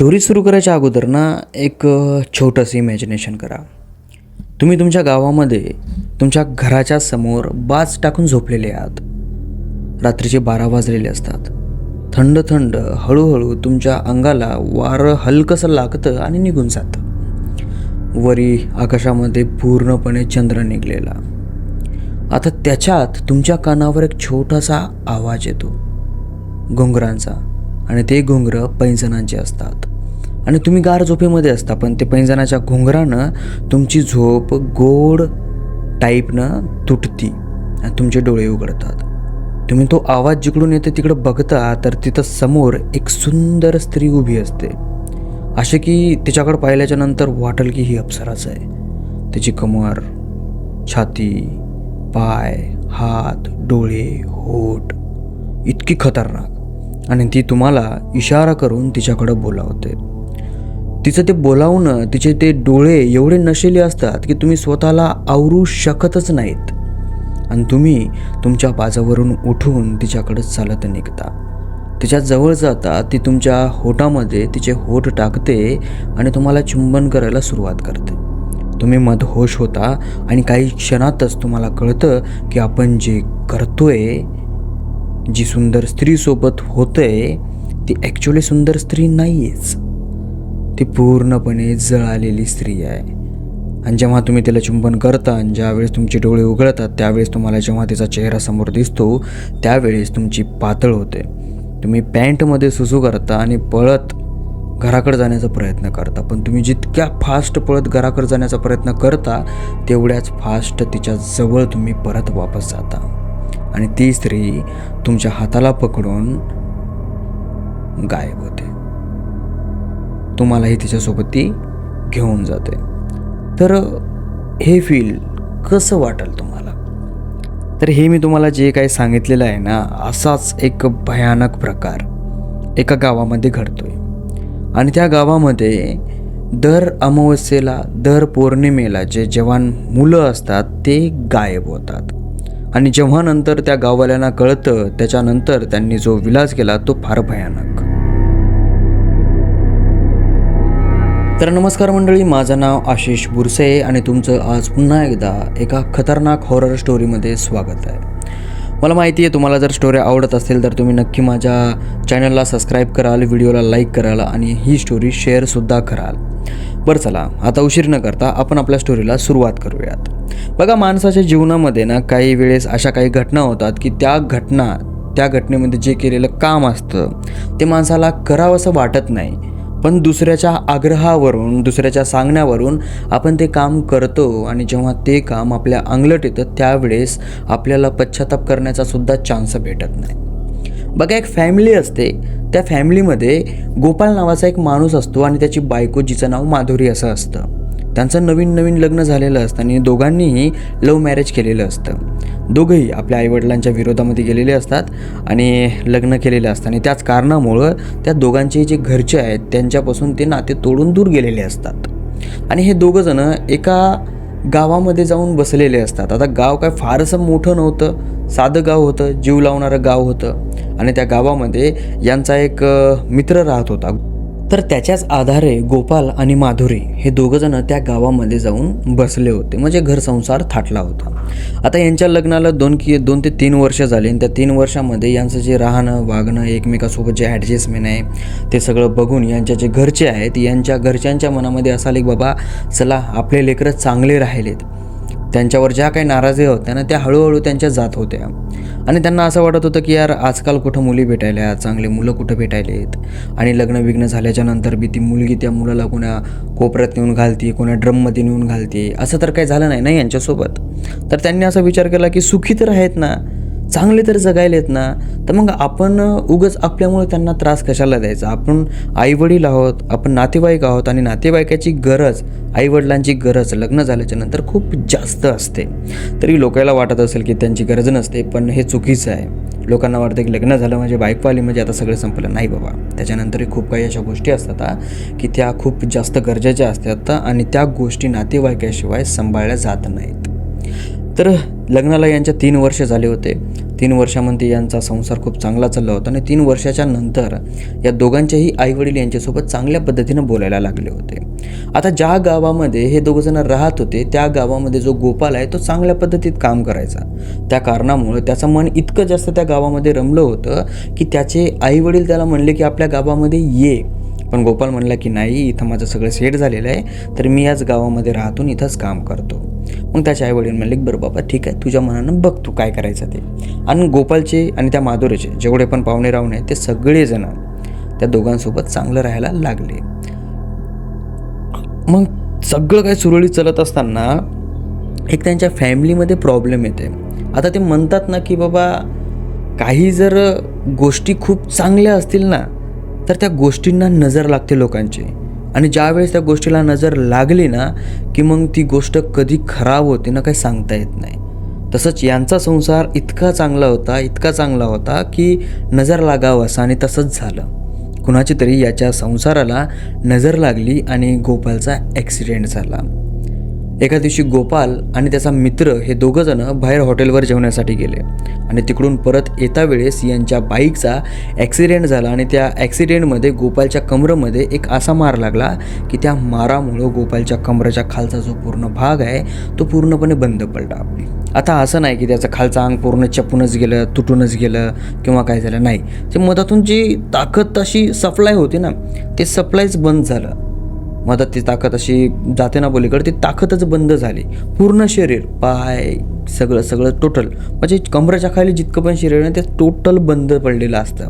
Story सुरू करायच्या अगोदर ना एक छोटंसं इमॅजिनेशन करा. तुम्ही तुमच्या गावामध्ये तुमच्या घराच्या समोर बाज टाकून झोपलेले आहात. रात्रीचे बारा वाजलेले असतात. थंड थंड हळूहळू तुमच्या अंगाला वारं हलकंसं लागतं आणि निघून जातं. वरी आकाशामध्ये पूर्णपणे चंद्र निघलेला. आता त्याच्यात तुमच्या कानावर एक छोटासा आवाज येतो. घुंगरांचा. आणि ते घुंगरं पैंजणांचे असतात. आणि तुम्ही गार झोपेमध्ये असता पण ते पैंजणाच्या घुंगरानं तुमची झोप गोड टाईपनं तुटती आणि तुमचे डोळे उघडतात. तुम्ही तो आवाज जिकडून येते तिकडं बघता तर तिथं समोर एक सुंदर स्त्री उभी असते. असे की तिच्याकडं पाहिल्याच्या नंतर वाटेल की ही अप्सराच आहे. तिची कमर छाती पाय हात डोळे होठ इतकी खतरनाक. आणि ती तुम्हाला इशारा करून तिच्याकडं बोलावते. तिचं ते बोलावणं तिचे ते डोळे एवढे नशेले असतात की तुम्ही स्वतःला आवरू शकतच नाहीत. आणि तुम्ही तुमच्या बाजावरून उठून तिच्याकडे चालत निघता. तिच्या जवळ जाता ती तुमच्या होटामध्ये तिचे होठ टाकते आणि तुम्हाला चुंबन करायला सुरुवात करते. तुम्ही मदहोश होता आणि काही क्षणातच तुम्हाला कळतं की आपण जे करतोय जी सुंदर स्त्रीसोबत होतंय ती ॲक्च्युली सुंदर स्त्री नाहीयेच. ती पूर्णपणे जळालेली स्त्री आहे. आणि जेव्हा तुम्ही तिला चुंबन करता आणि ज्यावेळेस तुमचे डोळे उघडतात त्यावेळेस तुम्हाला जेव्हा तिचा चेहरा समोर दिसतो त्यावेळेस तुमची पातळ होते. तुम्ही पॅन्टमध्ये सुसू करता आणि पळत घराकडे जाण्याचा प्रयत्न करता. पण तुम्ही जितक्या फास्ट पळत घराकडे जाण्याचा प्रयत्न करता तेवढ्याच फास्ट तिच्या जवळ तुम्ही परत वापस जाता. आणि ती स्त्री तुमच्या हाताला पकडून गायब होते. तुम्हालाही तिच्यासोबत ती घेऊन जाते. तर हे फील कसं वाटेल तुम्हाला? तर हे मी तुम्हाला जे काही सांगितलेलं आहे ना असाच एक भयानक प्रकार एका गावामध्ये घडतोय. आणि त्या गावामध्ये दर अमावस्येला दर पौर्णिमेला जे जवान मुलं असतात ते गायब होतात. आणि जेव्हा नंतर त्या गाववाल्यांना कळतं त्याच्यानंतर त्यांनी जो विलास केला तो फार भयानक. तर नमस्कार मंडळी माझं नाव आशिष बुरसे आणि तुमचं आज पुन्हा एकदा एका खतरनाक हॉरर स्टोरीमध्ये स्वागत आहे. मला माहिती आहे तुम्हाला जर स्टोरी आवडत असेल तर तुम्ही नक्की माझ्या चॅनलला सबस्क्राईब कराल व्हिडिओला लाईक कराल आणि ही स्टोरी शेअरसुद्धा कराल. बरं चला आता उशीर न करता आपण आपल्या स्टोरीला सुरुवात करूयात. बघा माणसाच्या जीवनामध्ये ना काही वेळेस अशा काही घटना होतात की त्या घटना त्या घटनेमध्ये जे केलेलं काम असतं ते माणसाला करावंसं वाटत नाही. पण दुसऱ्याच्या आग्रहावरून दुसऱ्याच्या सांगण्यावरून आपण ते काम करतो आणि जेव्हा ते काम आपल्या अंगलट येतं त्यावेळेस आपल्याला पश्चाताप करण्याचा सुद्धा चान्स भेटत नाही. बघा एक फॅमिली असते. त्या फॅमिलीमध्ये गोपाल नावाचा एक माणूस असतो आणि त्याची बायको जिचं नाव माधुरी असं असतं. त्यांचं नवीन नवीन लग्न झालेलं असतं आणि दोघांनीही लव्ह मॅरेज केलेलं असतं. दोघंही आपल्या आईवडिलांच्या विरोधामध्ये गेलेले असतात आणि लग्न केलेलं असतं आणि त्याच कारणामुळं त्या दोघांचे जे घरचे आहेत त्यांच्यापासून ते नाते तोडून दूर गेलेले असतात. आणि हे दोघंजणं एका गावामध्ये जाऊन बसलेले असतात. आता गाव काय फारसं मोठं नव्हतं. साधं गाव होतं जीव लावणारं गाव होतं. आणि त्या गावामध्ये यांचा एक मित्र राहत होता. तर त्याच्याच आधारे गोपाल आणि माधुरी हे दोघंजणं त्या गावामध्ये जाऊन बसले होते. म्हणजे घर संसार थाटला होता. आता यांच्या लग्नाला दोन की दोन ते तीन वर्ष झाले आणि त्या तीन वर्षामध्ये यांचं जे राहणं वागणं एकमेकासोबत जे ॲडजस्टमेंट आहे ते सगळं बघून यांच्या जे घरचे आहेत यांच्या घरच्यांच्या मनामध्ये असाल की बाबा चला आपले लेकरं चांगले राहिलेत. त्यांच्यावर ज्या काही नाराजी होत्या ना त्या हळूहळू त्यांच्या जात होत्या. आणि त्यांना असं वाटत होतं की यार आजकाल कुठं मुली भेटायल्या चांगले मुलं कुठं भेटायलेत आणि लग्न विग्न झाल्याच्यानंतर बी ती मुलगी त्या मुलाला कोणा कोपऱ्यात नेऊन घालते कोणा ड्रममध्ये नेऊन घालते असं तर काही झालं नाही ना यांच्यासोबत? तर त्यांनी असा विचार केला की सुखी तर आहेत ना चांगले तर जगायलेत ना तर मग आपण उगच आपल्यामुळे त्यांना त्रास कशाला द्यायचा? आपण आईवडील आहोत आपण नातेवाईक आहोत आणि नातेवाईकाची गरज आईवडिलांची गरज लग्न झाल्याच्यानंतर खूप जास्त असते. तरी लोकांना वाटत असेल की त्यांची गरज नसते पण हे चुकीचं आहे. लोकांना वाटतं की लग्न झालं म्हणजे बाईक आली म्हणजे आता सगळं संपलं. नाही बाबा. त्याच्यानंतरही खूप काही अशा गोष्टी असतात की त्या खूप जास्त गरजेच्या असतात आणि त्या गोष्टी नातेवाईकाशिवाय सांभाळल्या जात नाहीत. तर लग्नाला यांच्या तीन वर्ष झाले होते. तीन वर्षामध्ये यांचा संसार खूप चांगला चालला होता आणि तीन वर्षाच्या नंतर या दोघांचेही आईवडील यांच्यासोबत चांगल्या पद्धतीनं बोलायला लागले होते. आता ज्या गावामध्ये हे दोघंजण राहत होते त्या गावामध्ये जो गोपाल आहे तो चांगल्या पद्धतीत काम करायचा. त्या कारणामुळे त्याचं मन इतकं जास्त त्या गावामध्ये रमलं होतं की त्याचे आईवडील त्याला म्हणले की आपल्या गावामध्ये ये. पण गोपाल म्हणला की नाही इथं माझं सगळं सेट झालेलं आहे तर मी याच गावामध्ये राहतून इथंच काम करतो. मग त्याचे आईवडील म्हणले की बरं बाबा ठीक आहे तुझ्या मनानं बघ तू काय करायचं ते. आणि गोपालचे आणि त्या माधुरीचे जेवढे पण पाहुणे रावणे आहेत ते सगळेजण त्या दोघांसोबत चांगलं राहायला लागले. मग सगळं काही सुरळीत चालत असताना एक त्यांच्या फॅमिलीमध्ये प्रॉब्लेम येते. आता ते म्हणतात ना की बाबा काही जर गोष्टी खूप चांगल्या असतील ना तर त्या गोष्टींना नजर लागते लोकांची. आणि ज्यावेळेस त्या गोष्टीला नजर लागली ना की मग ती गोष्ट कधी खराब होते ना काही सांगता येत नाही. तसंच यांचा संसार इतका चांगला होता इतका चांगला होता की नजर लागावं असं आणि तसंच झालं. कुणाची तरी याच्या संसाराला नजर लागली आणि गोपालचा ॲक्सिडेंट झाला. एका दिवशी गोपाल आणि त्याचा मित्र हे दोघंजणं बाहेर हॉटेलवर जेवण्यासाठी गेले. आणि तिकडून परत येता वेळेस यांच्या बाईकचा ॲक्सिडेंट झाला आणि त्या ॲक्सिडेंटमध्ये गोपालच्या कमरेमध्ये एक असा मार लागला की त्या मारामुळं गोपालच्या कमरेच्या खालचा जो पूर्ण भाग आहे तो पूर्णपणे बंद पडला. आता असं नाही की त्याचं खालचं अंग पूर्ण चपूनच गेलं तुटूनच गेलं किंवा काय झालं नाही. ते मधातून जी ताकद अशी सप्लाय होती ना ते सप्लायच बंद झालं. मधात ती ताकद अशी जाते ना बोलीकडे ती ताकदच बंद झाली. पूर्ण शरीर पाय सगळं सगळं टोटल म्हणजे कमरेच्या खाली जितकं पण शरीर आहे ते टोटल बंद पडलेलं असतं.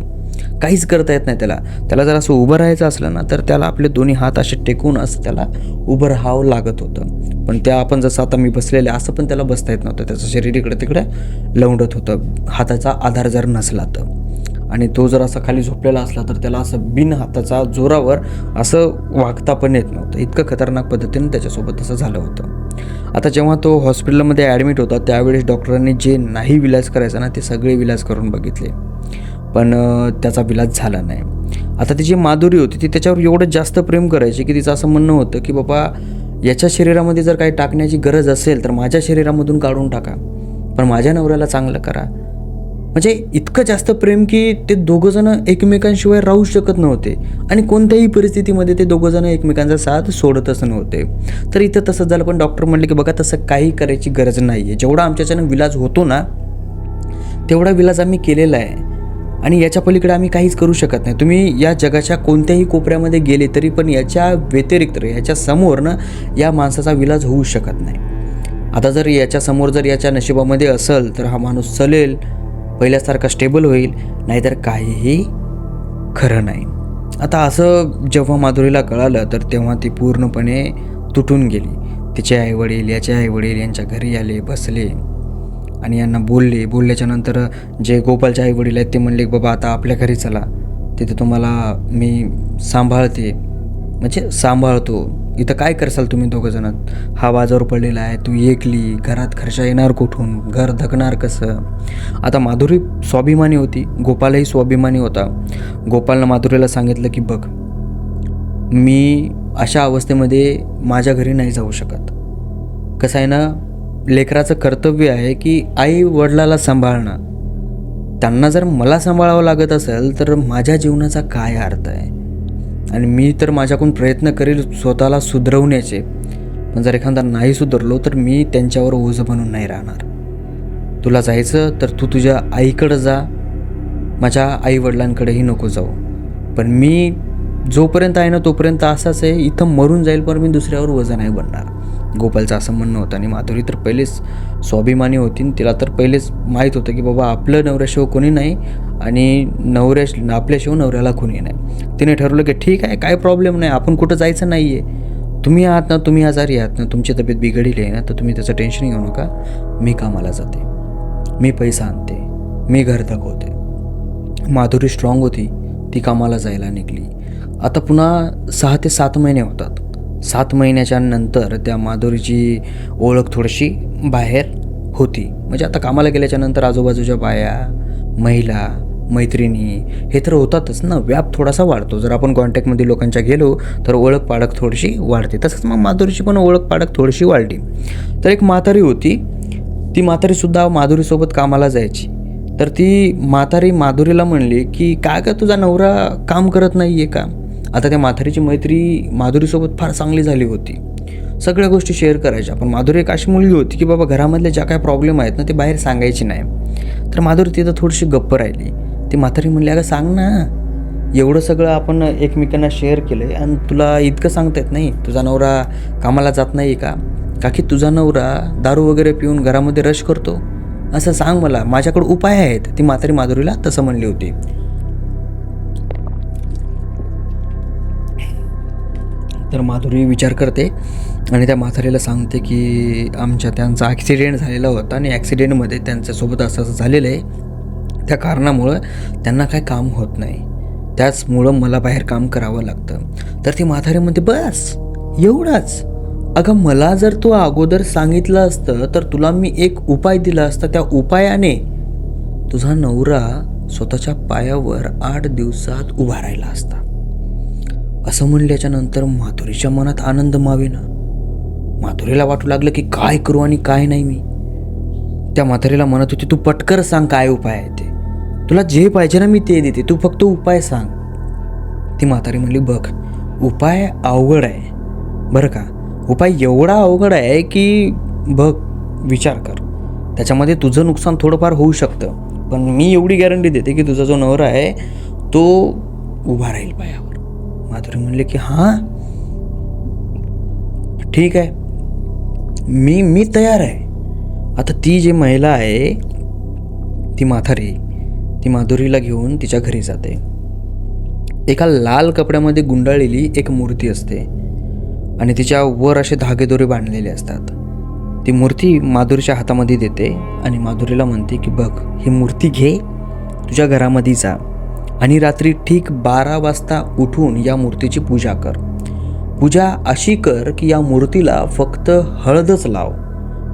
काहीच करता येत नाही त्याला. त्याला जर असं उभं राहायचं असलं ना तर त्याला आपले दोन्ही हात असे टेकून असं त्याला उभं राहावं लागत होतं. पण त्या आपण जसं आता मी बसलेले असं पण त्याला बसता येत नव्हतं. त्याचं शरीर इकडे तिकडे लवंडत होतं. हाताचा आधार जर नसला तर. आणि तो जर असा खाली झोपलेला असला तर त्याला असं बिन हाताचा जोरावर असं वागता पण येत नव्हतं. इतकं खतरनाक पद्धतीनं त्याच्यासोबत असं झालं होतं. आता जेव्हा तो हॉस्पिटलमध्ये ॲडमिट होता त्यावेळेस डॉक्टरांनी जे नाही विलाज करायचा ना ते सगळे विलाज करून बघितले. पण त्याचा विलाज झाला नाही. आता ती जी माधुरी होती ती त्याच्यावर एवढं जास्त प्रेम करायची की तिचं असं म्हणणं होतं की बाबा याच्या शरीरामध्ये जर काही टाकण्याची गरज असेल तर माझ्या शरीरामधून काढून टाका. पण माझ्या नवऱ्याला चांगलं करा. म्हणजे इतकं जास्त प्रेम की ते दोघंजणं एकमेकांशिवाय राहू शकत नव्हते. आणि कोणत्याही परिस्थितीमध्ये ते दोघंजणं एकमेकांचा साथ सोडतच नव्हते. तर इथं तसं झालं. पण डॉक्टर म्हणले की बघा तसं काही करायची गरज नाही आहे जेवढा आमच्याच्यानं विलाज होतो ना तेवढा विलाज आम्ही केलेला आहे. आणि याच्या पलीकडे आम्ही काहीच करू शकत नाही. तुम्ही या जगाच्या कोणत्याही कोपऱ्यामध्ये गेले तरी पण याच्या व्यतिरिक्त याच्या समोरनं या माणसाचा विलाज होऊ शकत नाही. आता जर याच्यासमोर जर याच्या नशिबामध्ये असेल तर हा माणूस चलेल. पहिल्यासारखा स्टेबल होईल नाहीतर काहीही खरं नाही. आता असं जेव्हा माधुरीला कळालं तर तेव्हा ती पूर्णपणे तुटून गेली. तिचे आईवडील याचे आईवडील यांच्या घरी आले बसले आणि यांना बोलले. बोलल्याच्या नंतर जे गोपालचे आईवडील आहेत ते म्हणले की बाबा आता आपल्या घरी चला. तिथे तुम्हाला मी सांभाळते. म्हणजे सांभाळतो. इथं काय करसाल तुम्ही दोघंजणं हा बाजावर पडलेला आहे तू एकली घरात खर्चा येणार कुठून? घर धकणार कसं? आता माधुरी स्वाभिमानी होती गोपालही स्वाभिमानी होता. गोपालनं माधुरीला सांगितलं की बघ मी अशा अवस्थेमध्ये माझ्या घरी नाही जाऊ शकत. कसं आहे ना लेकराचं कर्तव्य आहे की आई वडिलाला सांभाळणं. त्यांना जर मला सांभाळावं लागत असेल तर माझ्या जीवनाचा काय अर्थ आहे? आणि मी तर माझ्याकडून प्रयत्न करेल स्वतःला सुधरवण्याचे. पण जर एखादा नाही सुधरलो तर मी त्यांच्यावर ओझं बनून नाही राहणार. तुला जायचं तर तू तुझ्या आईकडं जा. माझ्या आईवडिलांकडेही नको जाऊ. पण मी जोपर्यंत आहे ना तोपर्यंत असाच आहे इथं मरून जाईल पण मी दुसऱ्यावर वजन नाही बनणार. गोपालचं असं म्हणणं होतं. आणि माधुरी तर पहिलेच स्वाभिमानी होती तिला तर पहिलेच माहीत होतं की बाबा आपलं नवऱ्याशिवाय कोणी नाही आणि नवऱ्या आपल्याशिवाय नवऱ्याला कोणी नाही. तिने ठरवलं की ठीक आहे काय प्रॉब्लेम नाही आपण कुठं जायचं नाही आहे तुम्ही आहात ना तुम्ही आजारी आहात ना तुमची तब्येत बिघडली आहे ना तर तुम्ही त्याचं टेन्शन घेऊ नका. मी कामाला जाते. मी पैसा आणते. मी घर दाखवते. माधुरी स्ट्रॉंग होती. ती कामाला जायला निघली. आता पुन्हा सहा ते सात महिने होतात. सात महिन्याच्या नंतर त्या माधुरीची ओळख थोडीशी बाहेर होती. म्हणजे आता कामाला गेल्याच्यानंतर आजूबाजूच्या बाया महिला मैत्रिणी हे तर होतातच ना. व्याप थोडासा वाढतो. जर आपण कॉन्टॅक्टमध्ये लोकांच्या गेलो तर ओळख पाडक थोडीशी वाढते. तसंच मग माधुरीची पण ओळख पाडक थोडीशी वाढली. तर एक म्हातारी होती. ती म्हातारीसुद्धा माधुरीसोबत कामाला जायची. तर ती म्हातारी माधुरीला म्हणली की काय का तुझा नवरा काम करत नाही आहे का? आता त्या माथारीची मैत्री माधुरीसोबत फार चांगली झाली होती. सगळ्या गोष्टी शेअर करायच्या. पण माधुरी एक अशी मुलगी होती की बाबा घरामधल्या ज्या काय प्रॉब्लेम आहेत ना ते बाहेर सांगायची नाही. तर माधुरी तिथं थोडीशी गप्प राहिली. ती म्हातारी म्हणली अगं सांग ना एवढं सगळं आपण एकमेकांना शेअर केलं आहे आणि तुला इतकं सांगता येत नाही. तुझा नवरा कामाला जात नाही का? का की तुझा नवरा दारू वगैरे पिऊन घरामध्ये रश करतो. असं सांग मला माझ्याकडे उपाय आहेत. ती म्हातारी माधुरीला तसं म्हणली होती. तर माधुरी विचार करते आणि त्या म्हातारीला सांगते की आमच्या त्यांचा ॲक्सिडेंट झालेला होता आणि ॲक्सिडेंटमध्ये त्यांच्यासोबत असं असं झालेलं आहे. त्या कारणामुळं त्यांना काय काम होत नाही. त्याचमुळं मला बाहेर काम करावं लागतं. तर ती म्हातारी म्हणते बस एवढाच. अगं मला जर तू अगोदर सांगितलं असतं तर तुला मी एक उपाय दिला असता. त्या उपायाने तुझा नवरा स्वतःच्या पायावर आठ दिवसात उभा राहिला असता. असं म्हणल्याच्या नंतर माधुरीच्या मनात आनंद मावेना. माधुरीला वाटू लागलं की काय करू आणि काय नाही मी. त्या म्हातारीला म्हणत होती तू पटकर सांग काय उपाय आहे ते. तुला जे पाहिजे ना मी ते देते. तू फक्त उपाय सांग. ती म्हातारी म्हणली बघ उपाय अवघड आहे. बरं का? उपाय एवढा अवघड आहे की बघ विचार कर. त्याच्यामध्ये तुझं नुकसान थोडंफार होऊ शकतं. पण मी एवढी गॅरंटी देते की तुझा जो नवरा आहे तो उभा राहील पायावर. माधुरी म्हणले की हां ठीक आहे. मी मी तयार आहे. आता ती जी महिला आहे ती माथारी ती माधुरीला घेऊन तिच्या घरी जाते. एका लाल कपड्यामध्ये गुंडाळलेली एक मूर्ती असते आणि तिच्या वर असे धागेदोरे बांधलेले असतात. ती मूर्ती माधुरीच्या हातामध्ये देते आणि माधुरीला म्हणते की बघ ही मूर्ती घे तुझ्या घरामध्ये जा. आणि रात्री ठीक बारा वाजता उठून या मूर्तीची पूजा कर. पूजा अशी कर की या मूर्तीला फक्त हळदच लाव.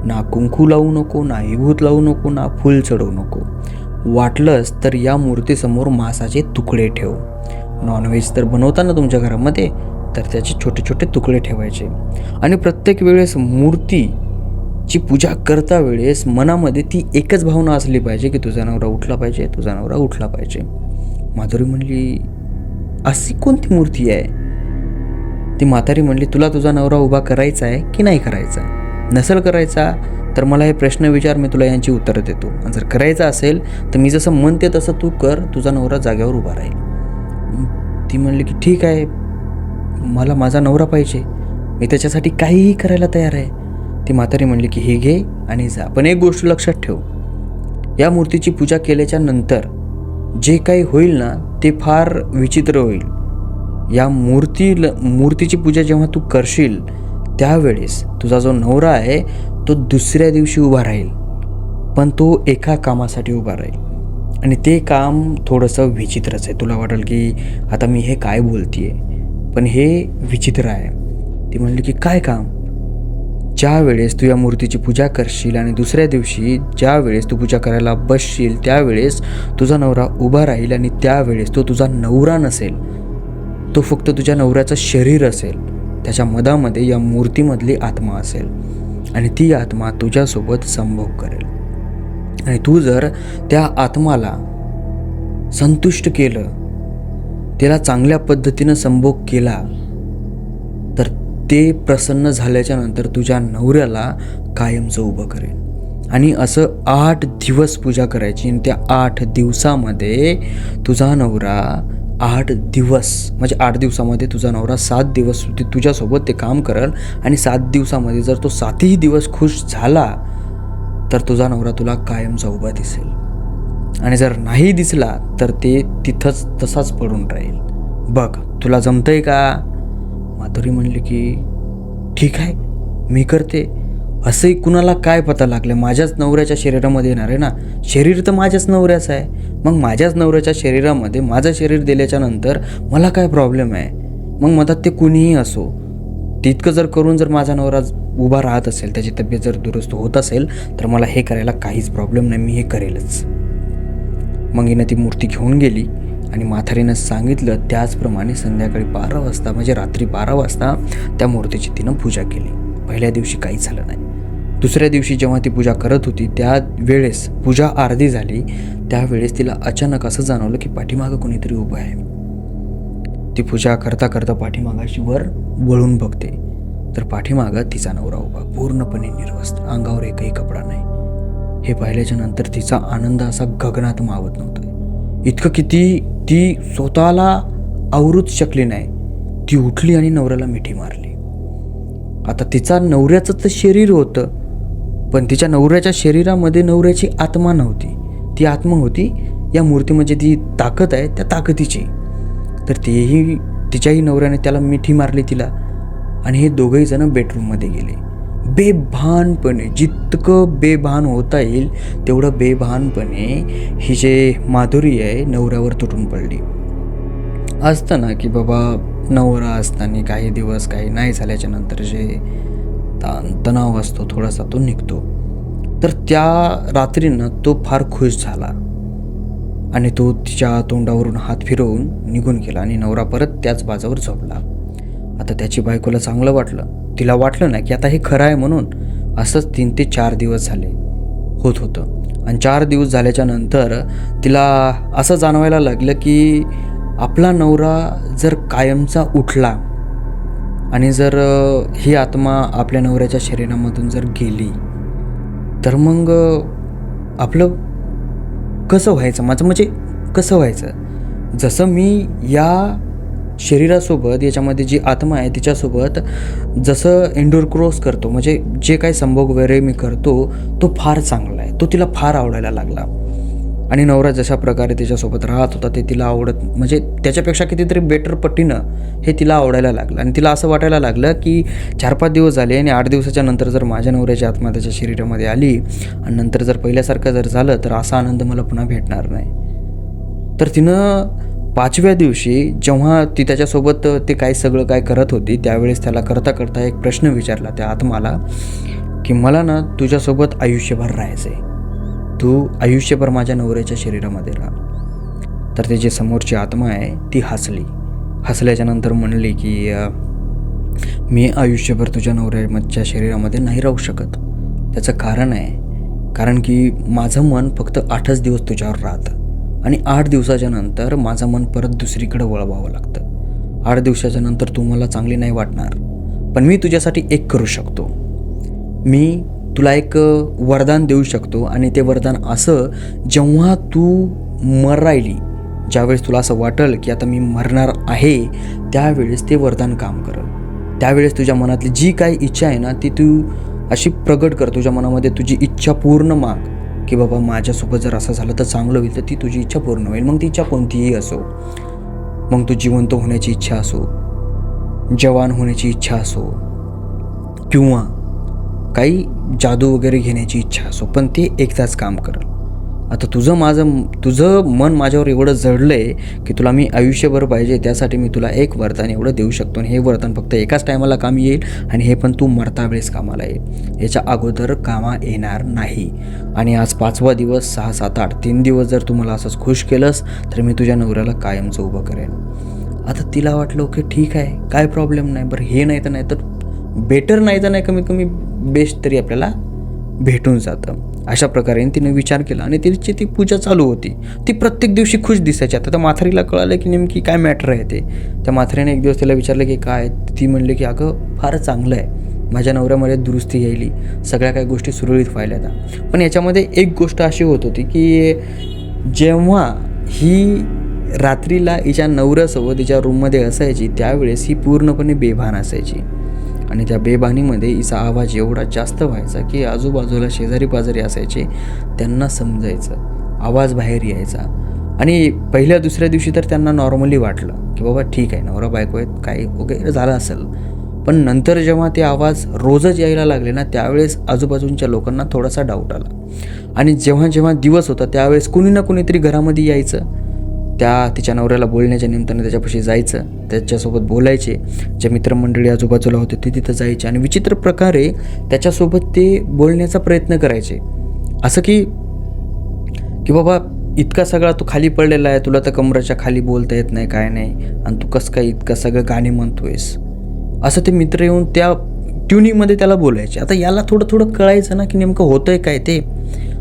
ना कुंकू लावू नको ना विभूत लावू नको ना फूल चढवू नको. वाटलंच तर या मूर्तीसमोर मांसाचे तुकडे ठेव. नॉनव्हेज तर बनवताना तुमच्या घरामध्ये तर त्याचे छोटे छोटे तुकडे ठेवायचे. आणि प्रत्येक वेळेस मूर्तीची पूजा करता वेळेस मनामध्ये ती एकच भावना असली पाहिजे की तुझा नवरा उठला पाहिजे तुझा नवरा उठला पाहिजे. माधुरी म्हणली अशी कोणती मूर्ती आहे? ती म्हातारी म्हणली तुला तुझा नवरा उभा करायचा आहे की नाही करायचा? नसेल करायचा तर मला हे प्रश्न विचार मी तुला यांची उत्तरं देतो. आणि जर करायचं असेल तर मी जसं म्हणते तसं तू कर तुझा नवरा जाग्यावर उभा राहील. ती म्हणली की ठीक आहे मला माझा नवरा पाहिजे. मी त्याच्यासाठी काहीही करायला तयार आहे. ती म्हातारी म्हणली की हे घे आणि जा. पण एक गोष्ट लक्षात ठेव. या मूर्तीची पूजा केल्याच्यानंतर जे काही होईल ना ते फार विचित्र होईल. या मूर्ती मूर्तीची पूजा जेव्हा तू करशील त्यावेळेस तुझा जो नवरा आहे तो दुसऱ्या दिवशी उभा राहील. पण तो एका कामासाठी उभा राहील. आणि ते काम थोडंसं विचित्रच आहे. तुला वाटेल की आता मी हे काय बोलतीये? पण हे विचित्र आहे. ती म्हणली की काय काम? ज्या वेळेस तू या मूर्तीची पूजा करशील आणि दुसऱ्या दिवशी ज्या वेळेस तू पूजा करायला बसशील त्यावेळेस तुझा नवरा उभा राहील आणि त्यावेळेस तो तुझा नवरा नसेल. तो फक्त तुझ्या नवऱ्याचं शरीर असेल. त्याच्या मधामध्ये या मूर्तीमधली आत्मा असेल. आणि ती आत्मा तुझ्यासोबत संभोग करेल. आणि तू जर त्या आत्माला संतुष्ट केलं त्याला चांगल्या पद्धतीनं संभोग केला ते प्रसन्न झाल्याच्यानंतर तुझ्या नवऱ्याला कायमचं उभं करेल आणि असं आठ दिवस पूजा करायची आणि त्या आठ दिवसामध्ये तुझा नवरा आठ दिवस म्हणजे आठ दिवसामध्ये तुझा नवरा सात दिवस तुझ्यासोबत ते काम करेल आणि सात दिवसामध्ये जर तो सातही दिवस खुश झाला तर तुझा नवरा तुला कायमचा उभा दिसेल. आणि जर नाही दिसला तर ते तिथंच तसाच पडून राहील. बघ तुला जमतंय का? माधुरी म्हणली की ठीक आहे मी करते. असंही कुणाला काय पता लागलं? माझ्याच नवऱ्याच्या शरीरामध्ये येणार आहे ना? शरीर तर माझ्याच नवऱ्याचं आहे. मग माझ्याच नवऱ्याच्या शरीरामध्ये माझं शरीर दिल्याच्या नंतर मला काय प्रॉब्लेम आहे? मग मधात ते कुणीही असो. तितकं जर करून जर माझा नवरा उभा राहत असेल त्याची तब्येत जर दुरुस्त होत असेल तर मला हे करायला काहीच प्रॉब्लेम नाही मी हे करेलच. मग हिनं ती मूर्ती घेऊन गेली. आणि माथारीनं सांगितलं त्याचप्रमाणे संध्याकाळी बारा वाजता म्हणजे रात्री बारा वाजता त्या मूर्तीची तिनं पूजा केली. पहिल्या दिवशी काही झालं नाही. दुसऱ्या दिवशी जेव्हा ती पूजा करत होती त्या वेळेस पूजा अर्धी झाली. त्यावेळेस तिला अचानक असं जाणवलं की पाठीमागं कोणीतरी उभं आहे. ती पूजा करता करता पाठीमागाशी वर वळून बघते. तर पाठीमागं तिचा नवरा उभा पूर्णपणे निर्वस्त्र अंगावर एकही कपडा नाही. हे पाहिल्याच्या नंतर तिचा आनंद असा गगनात मावत नव्हता. इतकं किती ती स्वतःला आवरूच शकली नाही. ती उठली आणि नवऱ्याला मिठी मारली. आता तिचा नवऱ्याचं तर शरीर होतं पण तिच्या नवऱ्याच्या शरीरामध्ये नवऱ्याची आत्मा नव्हती. ती आत्मा होती या मूर्तीमध्ये जी ताकद आहे त्या ताकदीची. तर तेही तिच्याही नवऱ्याने त्याला मिठी मारली तिला आणि हे दोघंही जण बेडरूममध्ये गेले. बेभानपणे जितकं बेभान होता येईल तेवढं बेभानपणे ही जे माधुरी आहे नवऱ्यावर तुटून पडली. असतं ना की बाबा नवरा असताना काही दिवस काही नाही झाल्याच्यानंतर जे ताण तणाव असतो थोडासा तो निघतो. तर त्या रात्रीनं तो फार खुश झाला. आणि तो तिच्या तोंडावरून हात फिरवून निघून गेला आणि नवरा परत त्याच बाजावर झोपला. आता त्याची बायकोला चांगलं वाटलं. तिला वाटलं ना की आता हे खरं आहे म्हणून असंच तीन ते चार दिवस झाले होत होतं. आणि चार दिवस झाल्याच्यानंतर तिला असं जाणवायला लागलं की आपला नवरा जर कायमचा उठला आणि जर ही आत्मा आपल्या नवऱ्याच्या शरीरामधून जर गेली तर मग आपलं कसं व्हायचं? माझं म्हणजे कसं व्हायचं? जसं मी या शरीरासोबत याच्यामध्ये जी आत्मा आहे तिच्यासोबत जसं इंडोर क्रॉस करतो म्हणजे जे काही संभोग वगैरे मी करतो तो फार चांगला आहे. तो तिला फार आवडायला लागला. आणि नवरा जशा प्रकारे तिच्यासोबत राहत होता ते तिला आवडत म्हणजे त्याच्यापेक्षा कितीतरी बेटर पट्टीनं हे तिला आवडायला लागलं. आणि तिला असं वाटायला लागलं की चार पाच दिवस झाले आणि आठ दिवसाच्या नंतर जर माझ्या नवऱ्याची आत्मा त्याच्या शरीरामध्ये आली आणि नंतर जर पहिल्यासारखं जर झालं तर असा आनंद मला पुन्हा भेटणार नाही. तर तिनं पाचव्या दिवशी जेव्हा ती त्याच्यासोबत ते काय सगळं काय करत होती त्यावेळेस त्याला करता करता एक प्रश्न विचारला त्या आत्माला की मला ना तुझ्यासोबत आयुष्यभर राहायचं आहे तू आयुष्यभर माझ्या नवऱ्याच्या शरीरामध्ये राहा. तर त्याची समोरची आत्मा आहे ती हसली. हसल्याच्यानंतर म्हणली की मी आयुष्यभर तुझ्या नवऱ्याच्या शरीरामध्ये नाही राहू शकत. त्याचं कारण आहे कारण की माझं मन फक्त आठच दिवस तुझ्यावर राहतं. आणि आठ दिवसाच्या नंतर माझं मन परत दुसरीकडे वळवावं लागतं. आठ दिवसाच्या नंतर तू मला चांगली नाही वाटणार पण मी तुझ्यासाठी एक करू शकतो. मी तुला एक वरदान देऊ शकतो आणि ते वरदान असं जेव्हा तू मरायली ज्यावेळेस तुला असं वाटेल की आता मी मरणार आहे त्यावेळेस ते वरदान काम करल. त्यावेळेस तुझ्या मनातली जी काही इच्छा आहे ना ती तू अशी प्रगट कर. तुझ्या मनामध्ये तुझी इच्छा पूर्ण माग. की बाबा माझ्यासोबत जर असं झालं तर चांगलं होईल तर ती तुझी इच्छा पूर्ण होईल. मग ती इच्छा कोणतीही असो. मग तू जिवंत होण्याची इच्छा असो. जवान होण्याची इच्छा असो. किंवा काही जादू वगैरे घेण्याची इच्छा असो. पण ते एकदाच काम करेल. आता तुझं माझं तुझं मन माझ्यावर एवढं जडलं आहे की तुला मी आयुष्यभर पाहिजे त्यासाठी मी तुला एक वरदान एवढं देऊ शकतो. आणि हे वरदान फक्त एकाच टायमाला काम येईल आणि हे पण तू मरता वेळेस कामाला येईल. याच्या अगोदर कामा येणार नाही. आणि आज पाचवा दिवस सहा सात आठ तीन दिवस जर तू मला असंच खुश केलंस तर मी तुझ्या नवऱ्याला कायमचं उभं करेन. आता तिला वाटलं ओके ठीक आहे काय प्रॉब्लेम नाही बरं हे नाही तर नाही तर बेटर नाही तर नाही कमीत कमी बेस्ट तरी आपल्याला भेटून जातं. अशा प्रकारे तिने विचार केला आणि तिची ती पूजा चालू होती. ती प्रत्येक दिवशी खुश दिसायची. आता त्या माथारीला कळालं की नेमकी काय मॅटर आहे ते. त्या माथारीने एक दिवस तिला विचारलं की काय? ती म्हणली की अगं फार चांगलं आहे. माझ्या नवऱ्यामध्ये दुरुस्ती यायली. सगळ्या काही गोष्टी सुरळीत व्हायला आता पण याच्यामध्ये एक गोष्ट अशी होत होती की जेव्हा ही रात्रीला हिच्या नवऱ्यासोबत तिच्या रूममध्ये असायची त्यावेळेस ही पूर्णपणे बेभान असायची. आणि त्या बेबानीमध्ये हिचा आवाज एवढा जास्त व्हायचा की आजूबाजूला शेजारी पाजारी असायचे त्यांना समजायचं आवाज बाहेर यायचा. आणि पहिल्या दुसऱ्या दिवशी तर त्यांना नॉर्मली वाटलं की बाबा ठीक आहे नवरा बायको आहेत काही वगैरे झालं असेल. पण नंतर जेव्हा ते आवाज रोजच यायला लागले ना त्यावेळेस आजूबाजूच्या लोकांना थोडासा डाऊट आला. आणि जेव्हा जेव्हा दिवस होता त्यावेळेस कुणी ना कुणीतरी घरामध्ये यायचं. त्या तिच्या नवऱ्याला बोलण्याच्या निमित्ताने त्याच्यापाशी जायचं त्याच्यासोबत बोलायचे. जे मित्रमंडळी आजूबाजूला होते ते तिथं जायचे. आणि विचित्र प्रकारे त्याच्यासोबत ते बोलण्याचा प्रयत्न करायचे. असं की की बाबा इतका सगळा तू खाली पडलेला आहे तुला तर कमराच्या खाली बोलता येत नाही काय नाही. आणि तू कसं काय इतकं सगळं गाणे म्हणतोयस? असं ते मित्र येऊन त्या ट्युनिंगमध्ये त्याला बोलायचे. आता याला थोडं थोडं कळायचं ना की नेमकं होतं आहे काय ते.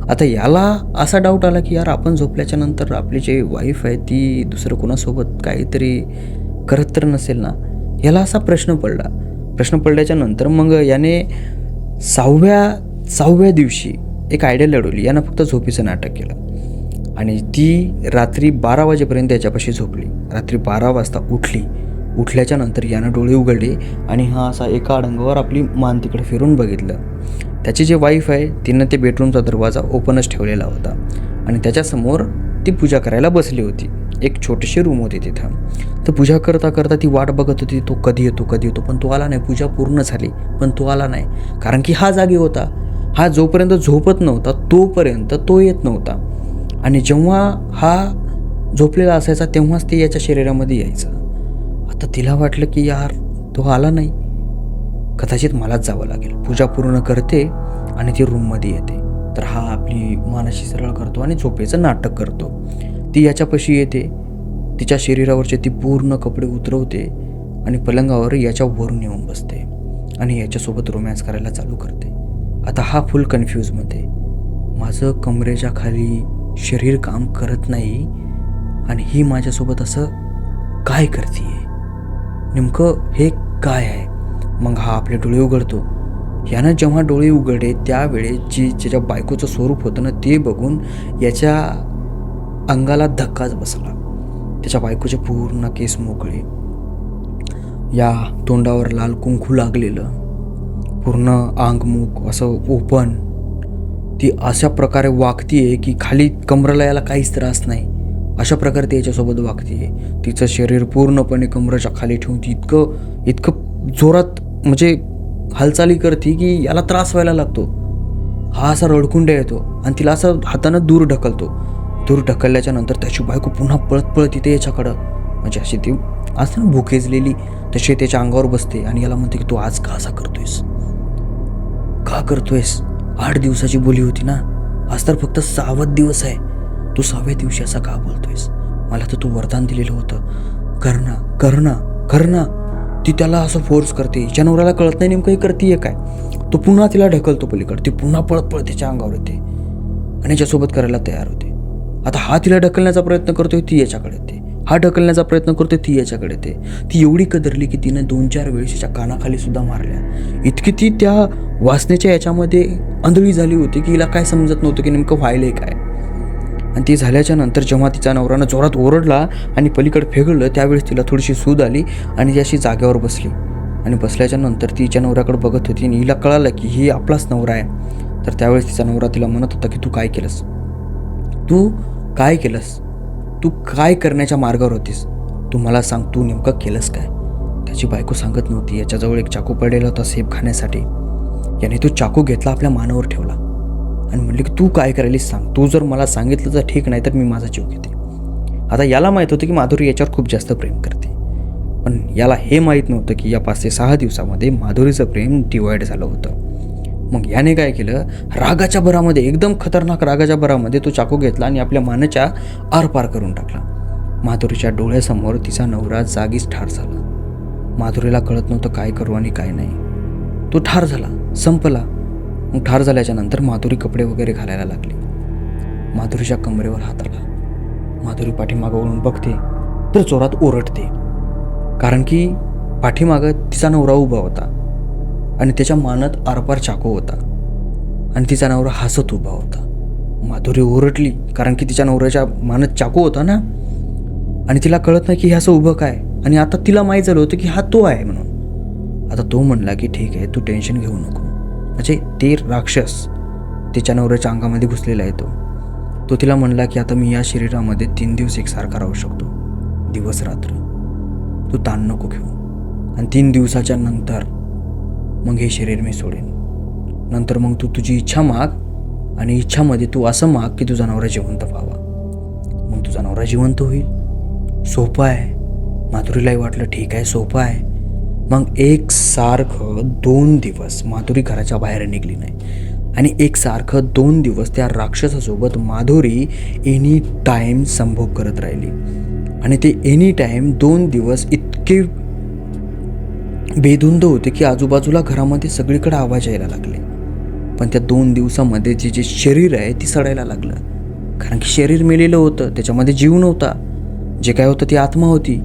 आता याला असा डाऊट आला की यार आपण झोपल्याच्या नंतर आपली जे वाईफ आहे ती दुसरं कोणासोबत काहीतरी करत तर नसेल ना? याला असा प्रश्न पडला. प्रश्न पडल्याच्या नंतर मग याने सहाव्या सहाव्या दिवशी एक आयडिया लढवली. यानं फक्त झोपीचं नाटक केलं. आणि ती रात्री बारा वाजेपर्यंत याच्यापाशी झोपली. रात्री बारा वाजता उठली. उठल्याच्या नंतर यानं डोळे उघडले आणि हा असा एका अडंगावर आपली मान तिकडे फिरून बघितलं. त्याची जी वाईफ आहे तिनं ते बेडरूमचा दरवाजा ओपनच ठेवलेला होता. आणि त्याच्यासमोर ती पूजा करायला बसली होती. एक छोटीशी रूम होती तिथं. तर पूजा करता करता ती वाट बघत होती तो कधी येतो कधी येतो. पण तो आला नाही. पूजा पूर्ण झाली पण तो आला नाही. कारण की हा जागी होता. हा जोपर्यंत झोपत नव्हता तोपर्यंत तो येत नव्हता. आणि जेव्हा हा झोपलेला असायचा तेव्हाच ते याच्या शरीरामध्ये यायचं. आता तिला वाटलं की यार तो आला नाही. कदाचित मलाच जावं लागेल. पूजा पूर्ण करते आणि ती रूममध्ये येते. तर हा आपली मानाशी सरळ करतो आणि झोपेचं नाटक करतो. ती याच्यापाशी येते. तिच्या शरीरावरचे ती पूर्ण कपडे उतरवते आणि पलंगावर याच्या वरून येऊन बसते आणि याच्यासोबत रोमॅन्स करायला चालू करते. आता हा फुल कन्फ्यूजमध्ये माझं कमरेच्या खाली शरीर काम करत नाही आणि ही माझ्यासोबत असं काय करते नेमकं हे काय आहे? मग हा आपले डोळे उघडतो. यानं जेव्हा डोळे उघडले त्यावेळेस जी ज्याच्या बायकोचं स्वरूप होतं ना ते बघून याच्या अंगाला धक्काच बसला. त्याच्या बायकोचे पूर्ण केस मोकळे. या तोंडावर लाल कुंकू लागलेलं. पूर्ण अंगमुख असं ओपन. ती अशा प्रकारे वागतीये की खाली कमरेला याला काहीच त्रास नाही. अशा प्रकारे ती याच्यासोबत वागतीये. तिचं शरीर पूर्णपणे कमरेच्या खाली ठेवून ती इतकं इतकं जोरात म्हणजे हालचाली करते की याला त्रास व्हायला लागतो. हा असा रडकुंड्या येतो आणि तिला असं हातानं दूर ढकलतो. दूर ढकलल्याच्या नंतर त्याची बायको पुन्हा पळत पळत येते याच्याकडं. म्हणजे अशी ती असते ना भुकेजलेली तशी त्याच्या अंगावर बसते आणि याला म्हणते की तू आज का असा करतोयस? का करतोयस? आठ दिवसाची बोली होती ना. आज तर फक्त सहावत दिवस आहे. तू सहाव्या दिवशी असा का बोलतोयस? मला तर तू वरदान दिलेलं होतं. कर ना कर ना कर ना ती त्याला असं फोर्स करते. हिच्या नवऱ्याला कळत नाही नेमकं हे करतीये काय. तो पुन्हा तिला ढकलतो पलीकडे. ती पुन्हा पळत पळत तिच्या अंगावर येते. आणि याच्यासोबत करायला तयार होते. आता हा तिला ढकलण्याचा प्रयत्न करतोय ती याच्याकडे येते. हा ढकलण्याचा प्रयत्न करतोय ती याच्याकडे येते. ती एवढी कदरली की तिने दोन चार वेळेस तिच्या कानाखाली सुद्धा मारल्या. इतकी ती त्या वासनेच्या याच्यामध्ये आंधळी झाली होती की हिला काय समजत नव्हतं की नेमकं व्हायलंय काय. आणि ती झाल्याच्यानंतर जेव्हा तिचा नवरानं जोरात ओरडला आणि पलीकडे फेगळलं त्यावेळेस तिला थोडीशी सूद आली आणि ती अशी जागेवर बसली. आणि बसल्याच्या नंतर तिच्या नवऱ्याकडे बघत होती आणि हिला कळालं की ही आपलाच नवरा आहे. तर त्यावेळेस तिचा नवरा तिला म्हणत होता की तू काय केलंस? तू काय केलंस? तू काय करण्याच्या मार्गावर होतीस? तू मला सांग तू नेमकं केलंस काय? त्याची बायको सांगत नव्हती. याच्याजवळ एक चाकू पडलेला होता सेफ खाण्यासाठी. याने तो चाकू घेतला आपल्या मानावर ठेवला. आणि म्हटले की तू काय करायलीस सांग. तू जर मला सांगितलं तर ठीक नाही तर मी माझा जीव घेते. आता याला माहीत होतं की माधुरी याच्यावर खूप जास्त प्रेम करते. पण याला हे माहीत नव्हतं की या पाच ते सहा दिवसामध्ये माधुरीचं प्रेम डिवाईड झालं होतं. मग याने काय केलं? रागाच्या भरामध्ये एकदम खतरनाक रागाच्या भरामध्ये तो चाकू घेतला आणि आपल्या मानाच्या आरपार करून टाकला. माधुरीच्या डोळ्यासमोर तिचा नवरा जागीच ठार झाला. माधुरीला कळत नव्हतं काय करू आणि काय नाही. तो ठार झाला संपला. मग ठार झाल्याच्यानंतर माधुरी कपडे वगैरे घालायला लागली. माधुरीच्या कमरेवर हात आला. माधुरी पाठीमागं वळून बघते तर चोरात ओरडते. कारण की पाठीमागं तिचा नवरा उभा होता आणि त्याच्या मानात आरपार चाकू होता. आणि तिचा नवरा हसत उभा होता. माधुरी ओरडली कारण की तिच्या नवऱ्याच्या मानत चाकू होता ना? आणि तिला कळत नाही की हे असं उभं काय? आणि आता तिला माहीत झालं होतं की हा तो आहे म्हणून. आता तो म्हणला की ठीक आहे तू टेन्शन घेऊ नको. म्हणजे ते राक्षस तिच्या नवऱ्याच्या अंगामध्ये घुसलेला येतो तो. तो तिला म्हणला की आता मी या शरीरामध्ये तीन दिवस एकसारखा राहू शकतो. दिवस रात्र. तू ताण नको घेऊ. आणि तीन दिवसाच्या नंतर मग हे शरीर मी सोडेन. नंतर मग तू तुझी इच्छा माग आणि इच्छामध्ये तू असं माग की तुझा नवरा जिवंत व्हावा. मग तुझा नवरा जिवंत होईल. सोपं आहे. माधुरीलाही वाटलं ठीक आहे सोपं आहे. मग एक सारखं दोन दिवस माधुरी घराच्या बाहेर निघली नाही. आणि एक सारखं दोन दिवस त्या राक्षसासोबत माधुरी एनी टाईम संभोग करत राहिली. आणि ते एनी टाईम दोन दिवस इतके बेधुंद होते की आजूबाजूला घरामध्ये सगळीकडे आवाज यायला लागले. पण त्या दोन दिवसामध्ये जे जे शरीर आहे ती सडायला लागलं. कारण की शरीर मेलेलं होतं त्याच्यामध्ये जीव नव्हता. जे काय होतं ती आत्मा होती.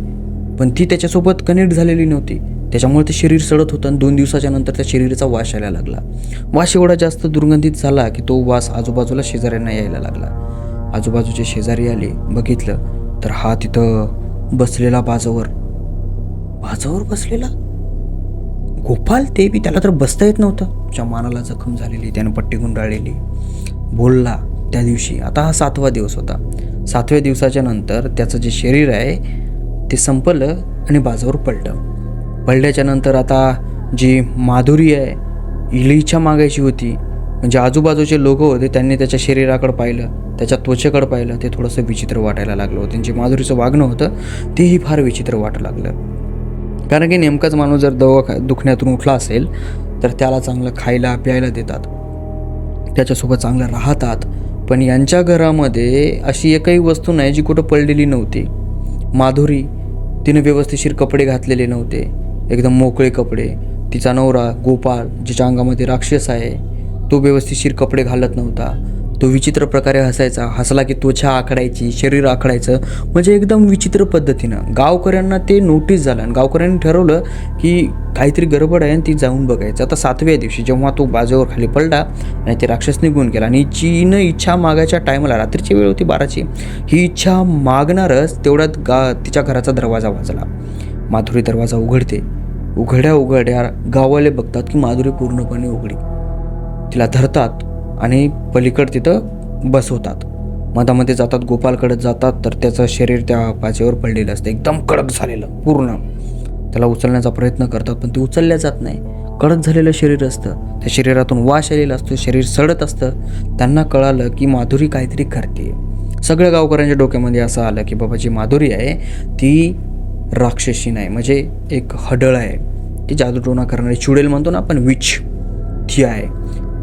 पण ती त्याच्यासोबत कनेक्ट झालेली नव्हती. त्याच्यामुळे ते शरीर सडत होतं आणि दोन दिवसाच्या नंतर त्या शरीराचा वास यायला लागला. वास एवढा जास्त दुर्गंधित झाला की तो वास आजूबाजूला शेजाऱ्यांना यायला लागला. आजूबाजूचे शेजारी आले बघितलं तर हा तिथं बसलेला बाजावर. बाजावर बसलेला? गोपाल ते बी त्याला तर बसता येत नव्हतं. त्याच्या मानाला जखम झालेली त्यानं पट्टी गुंडाळलेली. बोलला त्या दिवशी आता हा सातवा दिवस होता. सातव्या दिवसाच्या नंतर त्याचं जे शरीर आहे ते संपलं आणि बाजावर पलटं. पडल्याच्या नंतर आता जी माधुरी आहे इलीच्या इच्छा मागायची होती. म्हणजे आजूबाजूचे लोक होते त्यांनी त्याच्या शरीराकडे पाहिलं त्याच्या त्वचेकडे पाहिलं ते थोडंसं विचित्र वाटायला लागलं होतं. त्यांची माधुरीचं वागणं होतं तेही फार विचित्र वाटायला लागलं. कारण की नेमकाच माणूस जर दवा दुखण्यातून उठला असेल तर त्याला चांगलं खायला प्यायला देतात. त्याच्यासोबत चांगलं राहतात. पण यांच्या घरामध्ये अशी एकही वस्तू नाही जी कुठं पडलेली नव्हती. माधुरी तिने व्यवस्थिशीर कपडे घातलेले नव्हते. एकदम मोकळे कपडे तिचा नवरा गोपाळ जिच्या अंगामध्ये राक्षस आहे तो व्यवस्थितशीर कपडे घालत नव्हता. तो विचित्र प्रकारे हसायचा हसला की त्वचा आखडायची शरीर आखडायचं म्हणजे एकदम विचित्र पद्धतीनं. गावकऱ्यांना ते नोटीस झालं आणि गावकऱ्यांनी ठरवलं की काहीतरी गडबड आहे आणि ती जाऊन बघायचं. आता सातव्या दिवशी जेव्हा तो बाजूवर खाली पडला आणि ते राक्षस निघून गेला आणि चीनं इच्छा मागायच्या टायमाला रात्रीची वेळ होती बाराची ही इच्छा मागणारच तेवढ्यात गा तिच्या घराचा दरवाजा वाजला. माधुरी दरवाजा उघडते. उघड्या उघड्या गाववाले बघतात की माधुरी पूर्णपणे उघडी. तिला धरतात आणि पलीकड तिथं बसवतात. मधामध्ये जातात गोपालकडे जातात तर त्याचं शरीर त्या पाचेवर पडलेलं असतं. एकदम कडक झालेलं पूर्ण. त्याला उचलण्याचा प्रयत्न करतात पण ते उचलल्या जात नाही. कडक झालेलं शरीर असतं. त्या शरीरातून वास आलेला असतो शरीर सडत असतं. त्यांना कळालं की माधुरी काहीतरी करते. सगळ्या गावकऱ्यांच्या डोक्यामध्ये असं आलं की बाबा जी माधुरी आहे ती राक्षसी नाही म्हणजे एक हडळ आहे. ती जादूटोणा करणारी चुडेल म्हणतो ना आपण विच. ती आहे.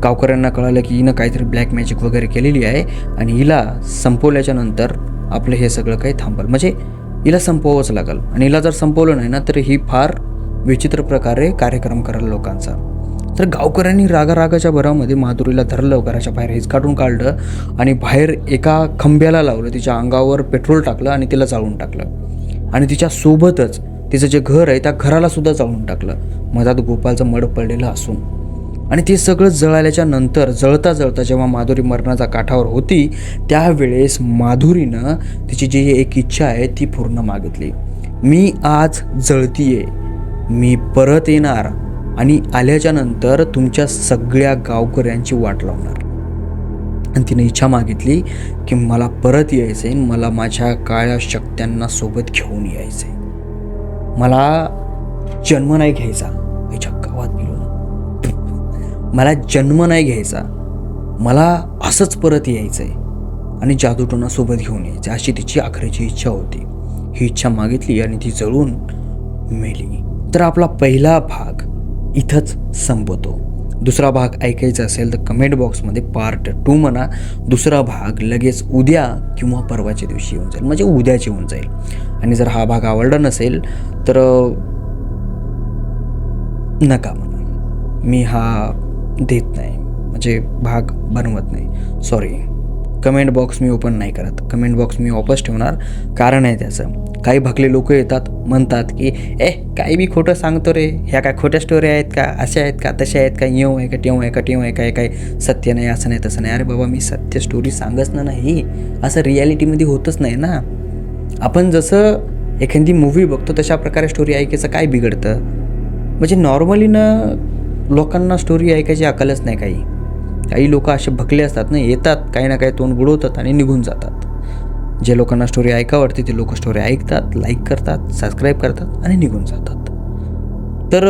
गावकऱ्यांना कळालं की हिनं काहीतरी ब्लॅक मॅजिक वगैरे केलेली आहे आणि हिला संपवल्याच्या नंतर आपलं हे सगळं काही थांबल. म्हणजे हिला संपवावंच लागेल. आणि हिला जर संपवलं नाही ना तर ही फार विचित्र प्रकारे कार्यक्रम करेल लोकांचा. तर गावकऱ्यांनी रागारागाच्या भरामध्ये माधुरीला धरलं घराच्या बाहेर हिचकाटून काढून काढलं आणि बाहेर एका खंब्याला लावलं. तिच्या अंगावर पेट्रोल टाकलं आणि तिला जाळून टाकलं. आणि तिच्या सोबतच तिचं जे घर आहे त्या घराला सुद्धा जाळून टाकलं. मधात गोपालचं मड पडलेलं असून. आणि ते सगळं जळाल्याच्या नंतर जळता जळता जेव्हा माधुरी मरणाच्या काठावर होती त्यावेळेस माधुरीनं तिची जी एक इच्छा आहे ती पूर्ण मागितली. मी आज जळतीये. मी परत येणार आणि आल्याच्यानंतर तुमच्या सगळ्या गावकऱ्यांची वाट लावणार. आणि तिने इच्छा मागितली की मला परत यायचं आहे मला माझ्या काळ्या शक्त्यांना सोबत घेऊन यायचं आहे मला जन्म नाही घ्यायचा याच्या गावात गेलो ना. मला जन्म नाही घ्यायचा मला असंच परत यायचं आहे आणि जादूटोना सोबत घेऊन यायचं अशी तिची आखरीची इच्छा होती. ही इच्छा मागितली आणि ती जळून मेली. तर आपला पहिला भाग इथंच संपतो. दुसरा भाग ऐकायचा असेल तर कमेंट बॉक्समध्ये पार्ट टू म्हणा. दुसरा भाग लगेच उद्या किंवा परवाच्या दिवशी येऊन जाईल. म्हणजे उद्याच येऊन जाईल. आणि जर हा भाग आवडला नसेल तर नका म्हणा. मी हा देत नाही. म्हणजे भाग बनवत नाही. सॉरी कमेंट बॉक्स मी ओपन नाही करत. कमेंट बॉक्स मी वापस ठेवणार. कारण आहे त्याचं काही भकले लोक येतात म्हणतात की ए काही बी खोटं सांगतो रे ह्या काय खोट्या स्टोरी आहेत का? अशा आहेत का? तशा आहेत का? येऊ आहे का? टेऊ आहे का? टेऊ आहे काय काय सत्य नाही असं नाही तसं नाही. अरे बाबा मी सत्य स्टोरी सांगच ना नाही. असं रियालिटीमध्ये होतच नाही ना. आपण जसं एखादी मूवी बघतो तशा प्रकारे स्टोरी ऐकायचं काय बिघडतं? म्हणजे नॉर्मली ना लोकांना स्टोरी ऐकायची अकलच नाही काही. काही लोक असे भकले असतात ना येतात काही ना काही तोंड बुडवतात आणि निघून जातात. जे लोकांना स्टोरी ऐका वाटते ते लोक स्टोरी ऐकतात लाईक करतात सबस्क्राईब करतात आणि निघून जातात. तर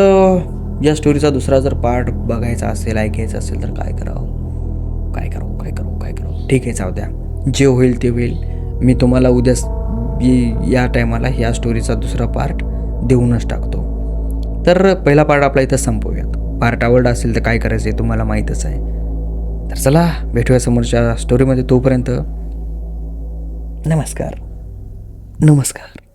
या स्टोरीचा दुसरा जर पार्ट बघायचा असेल ऐकायचा असेल तर काय करावं? काय करावं? काय करावं? काय करावं? ठीक आहे जाऊ द्या. जे होईल ते होईल. मी तुम्हाला उद्या या टायमाला या स्टोरीचा दुसरा पार्ट देऊनच टाकतो. तर पहिला पार्ट आपला इथं संपवूयात. पार्ट आवडला असेल तर काय करायचं आहे तुम्हाला माहीतच आहे. तर चला भेटूया समोरच्या स्टोरीमध्ये तोपर्यंत. नमस्कार. नमस्कार.